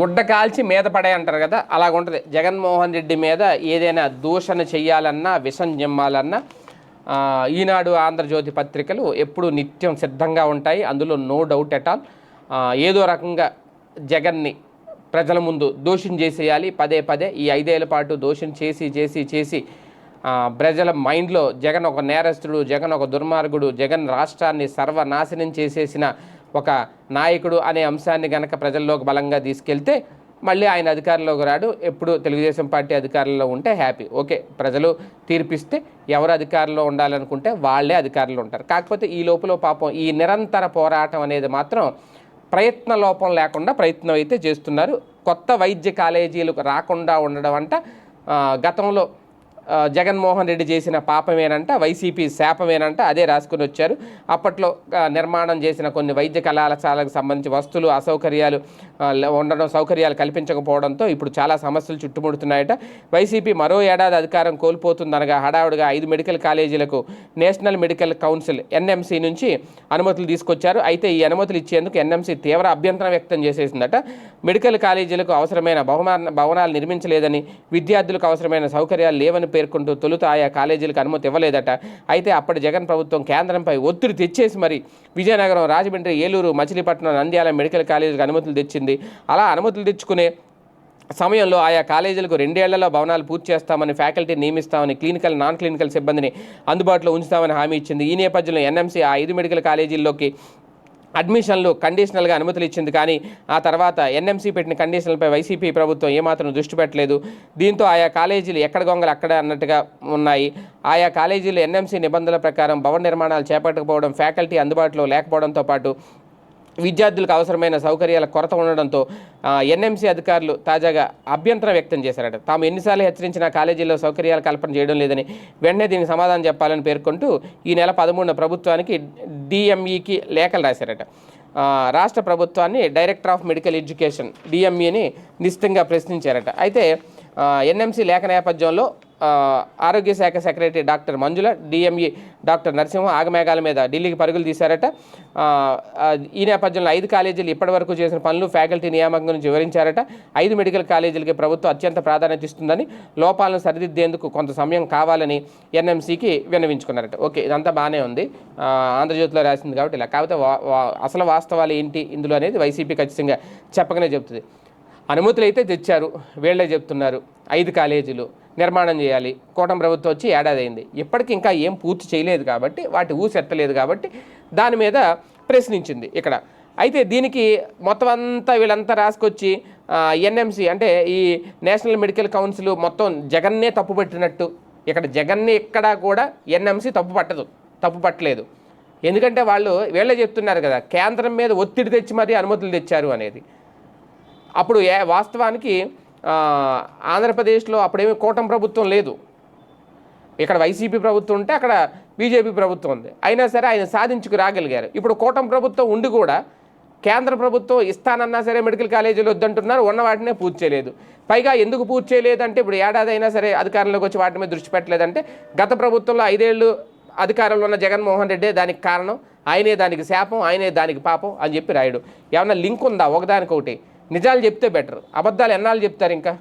గుడ్డ కాల్చి మీద పడే అంటారు కదా అలాగుంటుంది జగన్మోహన్ రెడ్డి మీద ఏదైనా దూషణ చేయాలన్నా విషం జమ్మాలన్నా ఈనాడు ఆంధ్రజ్యోతి పత్రికలు ఎప్పుడు నిత్యం సిద్ధంగా ఉంటాయి. అందులో నో డౌట్ ఎట్ ఆల్. ఏదో రకంగా జగన్ని ప్రజల ముందు దోషం చేసేయాలి. పదే పదే ఈ ఐదేళ్ళ పాటు దోషం చేసి చేసి చేసి ప్రజల మైండ్లో జగన్ ఒక నేరస్తుడు జగన్ ఒక దుర్మార్గుడు జగన్ రాష్ట్రాన్ని సర్వనాశనం చేసేసిన ఒక నాయకుడు అనే అంశాన్ని గనక ప్రజల్లోకి బలంగా తీసుకెళ్తే మళ్ళీ ఆయన అధికారంలోకి రాడు. ఎప్పుడు తెలుగుదేశం పార్టీ అధికారంలో ఉంటే హ్యాపీ. ఓకే ప్రజలు తీర్పిస్తే ఎవరు అధికారంలో ఉండాలనుకుంటే వాళ్ళే అధికారంలో ఉంటారు. కాకపోతే ఈ లోపల పాపం ఈ నిరంతర పోరాటం అనేది మాత్రం ప్రయత్న లోపం లేకుండా ప్రయత్నం అయితే చేస్తున్నారు. కొత్త వైద్య కాలేజీలకు రాకుండా ఉండడం అంట గతంలో జగన్మోహన్ రెడ్డి చేసిన పాపమేనంట వైసీపీ శాపమేనంట అదే రాసుకుని వచ్చారు. అప్పట్లో నిర్మాణం చేసిన కొన్ని వైద్య కళాశాలకు సంబంధించి వస్తువులు అసౌకర్యాలు ఉండడం సౌకర్యాలు కల్పించకపోవడంతో ఇప్పుడు చాలా సమస్యలు చుట్టుముడుతున్నాయట. వైసీపీ మరో ఏడాది అధికారం కోల్పోతుందనగా హడావుడిగా ఐదు మెడికల్ కాలేజీలకు నేషనల్ మెడికల్ కౌన్సిల్ ఎన్ఎంసీ నుంచి అనుమతులు తీసుకొచ్చారు. అయితే ఈ అనుమతులు ఇచ్చేందుకు ఎన్ఎంసీ తీవ్ర అభ్యంతరం వ్యక్తం చేసేసిందట. మెడికల్ కాలేజీలకు అవసరమైన భవన భవనాలు నిర్మించలేదని విద్యార్థులకు అవసరమైన సౌకర్యాలు లేవని పేర్కొంటూ తొలుత ఆయా కాలేజీలకు అనుమతి ఇవ్వలేదట. అయితే అప్పటి జగన్ ప్రభుత్వం కేంద్రంపై ఒత్తిడి తెచ్చేసి మరి విజయనగరం రాజమండ్రి ఏలూరు మచిలీపట్నం నంద్యాల మెడికల్ కాలేజీలకు అనుమతులు తెచ్చింది. అలా అనుమతులు తెచ్చుకునే సమయంలో ఆయా కాలేజీలకు రెండేళ్ళలో భవనాలు పూర్తి చేస్తామని ఫ్యాకల్టీ నియమిస్తామని క్లినికల్ నాన్ క్లినికల్ సిబ్బందిని అందుబాటులో ఉంచుతామని హామీ ఇచ్చింది. ఈ నేపథ్యంలో ఎన్ఎంసీ ఆ ఐదు మెడికల్ కాలేజీల్లోకి అడ్మిషన్లు కండిషనల్గా అనుమతులు ఇచ్చింది కానీ ఆ తర్వాత ఎన్ఎంసీ పెట్టిన కండిషన్లపై వైసీపీ ప్రభుత్వం ఏమాత్రం దృష్టి పెట్టలేదు. దీంతో ఆయా కాలేజీలు ఎక్కడ గొంగలు అక్కడ అన్నట్టుగా ఉన్నాయి. ఆయా కాలేజీలు ఎన్ఎంసీ నిబంధనల ప్రకారం భవన నిర్మాణాలు చేపట్టకపోవడం ఫ్యాకల్టీ అందుబాటులో లేకపోవడంతో పాటు విద్యార్థులకు అవసరమైన సౌకర్యాల కొరత ఉండడంతో ఎన్ఎంసీ అధికారులు తాజాగా అభ్యంతరం వ్యక్తం చేశారట. తాము ఎన్నిసార్లు హెచ్చరించినా కాలేజీల్లో సౌకర్యాలు కల్పన చేయడం లేదని వెంటనే దీనికి సమాధానం చెప్పాలని పేర్కొంటూ ఈ నెల పదమూడున ప్రభుత్వానికి డిఎంఈకి లేఖలు రాశారట. రాష్ట్ర ప్రభుత్వాన్ని డైరెక్టర్ ఆఫ్ మెడికల్ ఎడ్యుకేషన్ డిఎంఈని నిశ్చితంగా ప్రశ్నించారట. అయితే ఎన్ఎంసీ లేఖ నేపథ్యంలో ఆరోగ్య శాఖ secretary doctor Manjula DME doctor Narasimha ఆగమేఘాల మీద ఢిల్లీకి పరుగులు తీశారట. ఈ నేపథ్యంలో ఐదు కాలేజీలు ఇప్పటివరకు చేసిన పనులు ఫ్యాకల్టీ నియామకం గురించి వివరించారట. ఐదు మెడికల్ కాలేజీలకి ప్రభుత్వం అత్యంత ప్రాధాన్యత ఇస్తుందని లోపాలను సరిదిద్దేందుకు కొంత సమయం కావాలని ఎన్ఎంసీకి విన్నవించుకున్నారట. ఓకే ఇదంతా బాగానే ఉంది. ఆంధ్రజ్యోతిలో రాసింది కాబట్టి ఇలా. కాకపోతే వా- అసలు వాస్తవాలు ఏంటి ఇందులో అనేది వైసీపీ ఖచ్చితంగా చెప్పకనే చెప్తుంది అనుమతులు అయితే తెచ్చారు. వీళ్ళే చెప్తున్నారు. ఐదు కాలేజీలు నిర్మాణం చేయాలి. కూటమి ప్రభుత్వం వచ్చి ఏడాది అయింది ఇప్పటికి ఇంకా ఏం పూర్తి చేయలేదు కాబట్టి వాటి ఊసెత్తలేదు కాబట్టి దాని మీద ప్రశ్నించింది ఇక్కడ. అయితే దీనికి మొత్తం అంతా వీళ్ళంతా రాసుకొచ్చి ఎన్ఎంసి అంటే ఈ నేషనల్ మెడికల్ కౌన్సిల్ మొత్తం జగన్నే తప్పు పెట్టినట్టు. ఇక్కడ జగన్ని ఎక్కడా కూడా ఎన్ఎంసి తప్పు పట్టదు తప్పు పట్టలేదు. ఎందుకంటే వాళ్ళు వీళ్ళే చెప్తున్నారు కదా కేంద్రం మీద ఒత్తిడి తెచ్చి మరీ అనుమతులు తెచ్చారు అనేది. అప్పుడు ఏ- వాస్తవానికి ఆంధ్రప్రదేశ్లో అప్పుడేమీ కూటమి ప్రభుత్వం లేదు. ఇక్కడ వైసీపీ ప్రభుత్వం ఉంటే అక్కడ బీజేపీ ప్రభుత్వం ఉంది. అయినా సరే ఆయన సాధించుకు రాగలిగారు. ఇప్పుడు కూటమి ప్రభుత్వం ఉండి కూడా కేంద్ర ప్రభుత్వం ఇస్తానన్నా సరే మెడికల్ కాలేజీలు వద్దంటున్నారు ఉన్న వాటినే పూర్తి చేయలేదు. పైగా ఎందుకు పూర్తి చేయలేదంటే ఇప్పుడు ఏడాది అయినా సరే అధికారంలోకి వచ్చి వాటి మీద దృష్టి పెట్టలేదంటే గత ప్రభుత్వంలో ఐదేళ్ళు అధికారంలో ఉన్న జగన్మోహన్ రెడ్డి దానికి కారణం ఆయనే దానికి శాపం ఆయనే దానికి పాపం అని చెప్పి రాయడు. ఏమన్నా లింక్ ఉందా? ఒకదానికొకటి. నిజాలు చెప్తే బెటర్. అబద్ధాలు ఎన్నాళ్ళు చెప్తారు ఇంకా?